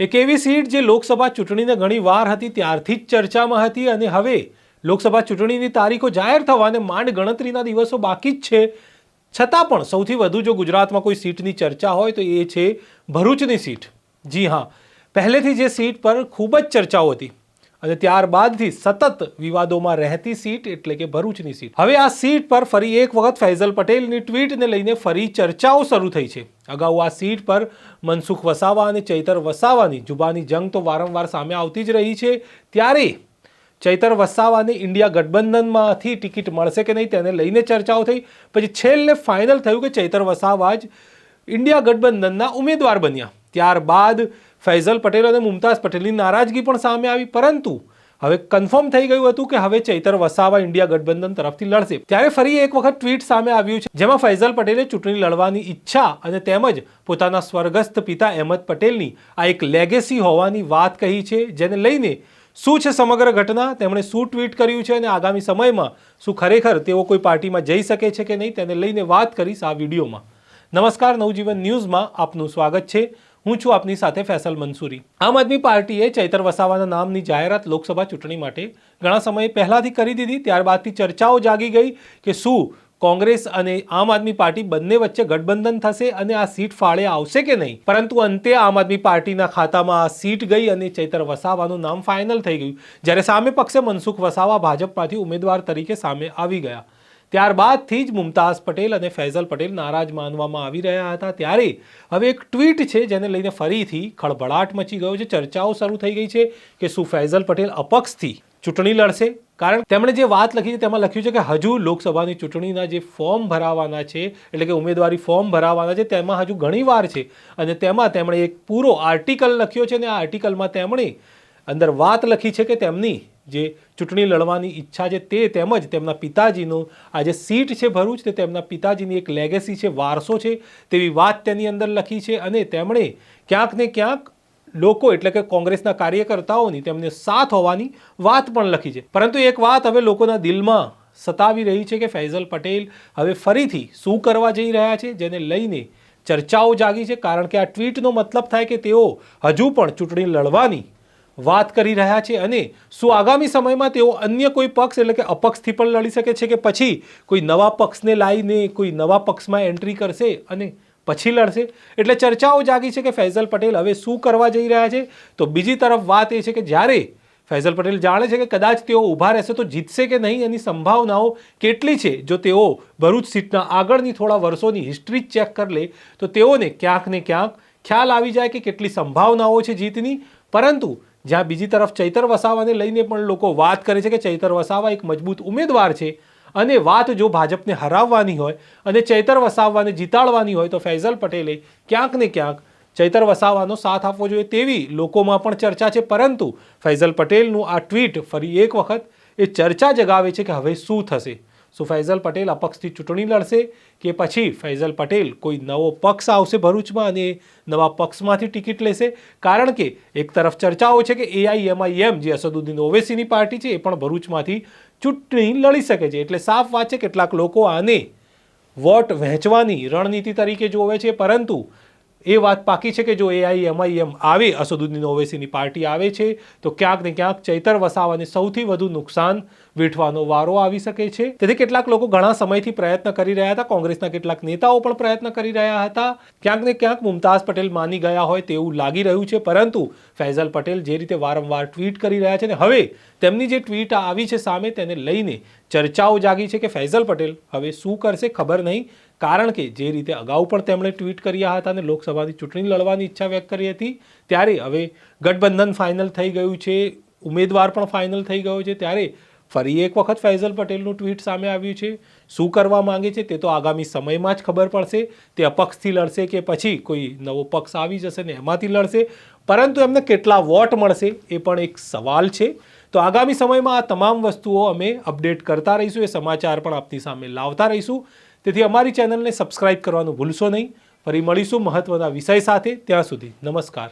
એક એવી સીટ જે લોકસભા ચૂંટણીને ઘણી વાર હતી ત્યારથી જ ચર્ચામાં હતી અને હવે લોકસભા ચૂંટણીની તારીખો જાહેર થવાને માંડ ગણતરીના દિવસો બાકી જ છે. છતાં પણ સૌથી વધુ જો ગુજરાતમાં કોઈ સીટની ચર્ચા હોય તો એ છે ભરૂચની સીટ. જી હા, પહેલેથી જે સીટ પર ખૂબ જ ચર્ચાઓ હતી. અને ત્યારબાદથી સતત વિવાદોમાં રહેતી સીટ એટલે કે ભરૂચની સીટ. હવે આ સીટ પર ફરી એક વખત ફૈઝલ પટેલની ટ્વીટને લઈને ફરી ચર્ચાઓ શરૂ થઈ છે. અગાઉ આ સીટ પર મનસુખ વસાવા અને ચૈતર વસાવાની જુબાની જંગ તો વારંવાર સામે આવતી જ રહી છે. ત્યારે ચૈતર વસાવાને ઇન્ડિયા ગઠબંધનમાંથી ટિકિટ મળશે કે નહીં તેને લઈને ચર્ચાઓ થઈ. પછી છેલ્લે ફાઇનલ થયું કે ચૈતર વસાવા જ ઇન્ડિયા ગઠબંધનના ઉમેદવાર બન્યા. ત્યારબાદ ફૈઝલ પટેલ અને મુમતાઝ પટેલની નારાજગી પણ સામે આવી, પરંતુ હવે કન્ફર્મ થઈ ગયું હતું કે હવે ચૈતર વસાવા ઇન્ડિયા ગઠબંધન તરફથી લડશે. ત્યારે ફરી એક વખત ટ્વીટ સામે આવ્યું છે, જેમાં ફૈઝલ પટેલે ચૂંટણી લડવાની ઈચ્છા અને તેમજ પોતાના સ્વર્ગસ્થ પિતા અહેમદ પટેલની આ એક લેગેસી હોવાની વાત કહી છે, જેને લઈને શું છે સમગ્ર ઘટના? તેમણે શું ટ્વીટ કર્યું છે અને આગામી સમયમાં શું ખરેખર તેઓ કોઈ પાર્ટીમાં જઈ શકે છે કે નહીં, તેને લઈને વાત કરીશ આ વિડીયોમાં. નમસ્કાર, નવજીવન ન્યૂઝમાં આપનું સ્વાગત છે. હું છું આપની સાથે ફેસલ મંસૂરી. આમ આદમી પાર્ટીએ ચૈતર વસાવાના નામની જાહેરાત લોકસભા ચૂંટણી માટે ઘણા સમય પહેલાંથી કરી દીધી. ત્યારબાદથી ચર્ચાઓ જાગી ગઈ કે શું કોંગ્રેસ અને આમ આદમી પાર્ટી બંને વચ્ચે ગઠબંધન થશે અને આ સીટ ફાળે આવશે કે નહીં? પરંતુ અંતે આમ આદમી પાર્ટીના ખાતામાં આ સીટ ગઈ અને ચૈતર વસાવાનું નામ ફાઇનલ થઈ ગયું. જ્યારે સામે પક્ષે મનસુખ વસાવા ભાજપમાંથી ઉમેદવાર તરીકે સામે આવી ગયા. ત્યારબાદથી જ મુમતાઝ પટેલ અને ફૈઝલ પટેલ નારાજ માનવામાં આવી રહ્યા હતા. ત્યારે હવે એક ટ્વીટ છે જેને લઈને ફરીથી ખળભળાટ મચી ગયો છે. ચર્ચાઓ શરૂ થઈ ગઈ છે કે શું ફૈઝલ પટેલ અપક્ષથી ચૂંટણી લડશે. કારણ તેમણે જે વાત લખી છે તેમાં લખ્યું છે કે હજુ લોકસભાની ચૂંટણીના જે ફોર્મ ભરાવાના છે, એટલે કે ઉમેદવારી ફોર્મ ભરાવાના છે, તેમાં હજુ ઘણી વાર છે. અને તેમાં તેમણે એક પૂરો આર્ટિકલ લખ્યો છે અને આ આર્ટિકલમાં તેમણે અંદર વાત લખી છે કે તેમની જે ચૂંટણી લડવાની ઈચ્છા છે તે તેમજ તેમના પિતાજીનું આ જે સીટ છે ભરૂચ તે તેમના પિતાજીની એક લેગેસી છે, વારસો છે તેવી વાત તેની અંદર લખી છે અને તેમણે ક્યાંક ને ક્યાંક લોકો એટલે કે કોંગ્રેસના કાર્યકર્તાઓની તેમને સાથ હોવાની વાત પણ લખી છે. પરંતુ એક વાત હવે લોકોના દિલમાં સતાવી રહી છે કે ફૈઝલ પટેલ હવે ફરીથી શું કરવા જઈ રહ્યા છે જેને લઈને ચર્ચાઓ જાગી છે. કારણ કે આ ટ્વીટનો મતલબ થાય કે તેઓ હજુ પણ ચૂંટણી લડવાની વાત કરી રહ્યા છે અને શું આગામી સમયમાં તેઓ અન્ય કોઈ પક્ષ એટલે કે અપક્ષથી પણ લડી શકે છે કે પછી કોઈ નવા પક્ષને લાવીને કોઈ નવા પક્ષમાં એન્ટ્રી કરશે અને પછી લડશે? એટલે ચર્ચાઓ જાગી છે કે ફૈઝલ પટેલ હવે શું કરવા જઈ રહ્યા છે? તો બીજી તરફ વાત એ છે કે જ્યારે ફૈઝલ પટેલ જાણે છે કે કદાચ તેઓ ઊભા રહેશે તો જીતશે કે નહીં એની સંભાવનાઓ કેટલી છે? જો તેઓ ભરૂચ સીટના આગળની થોડા વર્ષોની હિસ્ટ્રી ચેક કરી લે, તો તેઓને ક્યાંક ને ક્યાંક ખ્યાલ આવી જાય કે કેટલી સંભાવનાઓ છે જીતની. પરંતુ જ્યાં બીજી તરફ ચૈતર વસાવાને લઈને પણ લોકો વાત કરે છે કે ચૈતર વસાવા એક મજબૂત ઉમેદવાર છે. અને વાત જો ભાજપને હરાવવાની હોય અને ચૈતર વસાવાને જીતાડવાની હોય તો ફૈઝલ પટેલે ક્યાંક ને ક્યાંક ચૈતર વસાવાનો સાથ આપવો જોઈએ તેવી લોકોમાં પણ ચર્ચા છે. પરંતુ ફૈઝલ પટેલનું આ ટ્વીટ ફરી એક વખત એ ચર્ચા જગાવે છે કે હવે શું થશે? શું ફૈઝલ પટેલ અપક્ષથી ચૂંટણી લડશે કે પછી ફૈઝલ પટેલ કોઈ નવો પક્ષ આવશે ભરૂચમાં અને નવા પક્ષમાંથી ટિકિટ લેશે? કારણ કે એક તરફ ચર્ચાઓ છે કે એઆઈએમઆઈએમ જે અસદુદ્દીન ઓવેસીની પાર્ટી છે એ પણ ભરૂચમાંથી ચૂંટણી લડી શકે છે. એટલે સાફ વાત છે, કેટલાક લોકો આને વોટ વહેંચવાની રણનીતિ તરીકે જોવે છે, પરંતુ એ વાત પાકી છે કે જો એઆઈ એમઆઈએમ આવે, અસદુદ્દીન ઓવેસીની પાર્ટી આવે છે, તો ક્યાંક ને ક્યાંક ચૈતર વસાવાને સૌથી વધુ નુકસાન વેઠવાનો વારો આવી શકે છે. તેથી કેટલાક લોકો ઘણા સમયથી પ્રયત્ન કરી રહ્યા હતા, કોંગ્રેસના કેટલાક નેતાઓ પણ પ્રયત્ન કરી રહ્યા હતા. ક્યાંક ને ક્યાંક મુમતાઝ પટેલ માની ગયા હોય તેવું લાગી રહ્યું છે, પરંતુ ફૈઝલ પટેલ જે રીતે વારંવાર ટ્વીટ કરી રહ્યા છે ને હવે તેમની જે ટ્વીટ આવી છે સામે તેને લઈને ચર્ચાઓ જાગી છે કે ફૈઝલ પટેલ હવે શું કરશે ખબર નહીં. કારણ કે જે રીતે અગાઉ પણ તેમણે ટ્વીટ કર્યા હતા અને લોકસભાની ચૂંટણી લડવાની ઈચ્છા વ્યક્ત કરી હતી, ત્યારે હવે ગઠબંધન ફાઇનલ થઈ ગયું છે, ઉમેદવાર પણ ફાઇનલ થઈ ગયો છે, ત્યારે ફરી એક વખત ફૈઝલ પટેલનું ટ્વીટ સામે આવ્યું છે. શું કરવા માંગે છે તે તો આગામી સમયમાં જ ખબર પડશે. તે અપક્ષથી લડશે કે પછી કોઈ નવો પક્ષ આવી જશે ને એમાંથી લડશે. પરંતુ એમને કેટલા વોટ મળશે એ પણ એક સવાલ છે. તો આગામી સમયમાં આ તમામ વસ્તુઓ અમે અપડેટ કરતા રહીશું, એ સમાચાર પણ આપની સામે લાવતા રહીશું. તેથી અમારી ચેનલને સબસ્ક્રાઇબ કરવાનું ભૂલશો નહીં. ફરી મળીશું મહત્ત્વના વિષય સાથે. ત્યાં સુધી નમસ્કાર.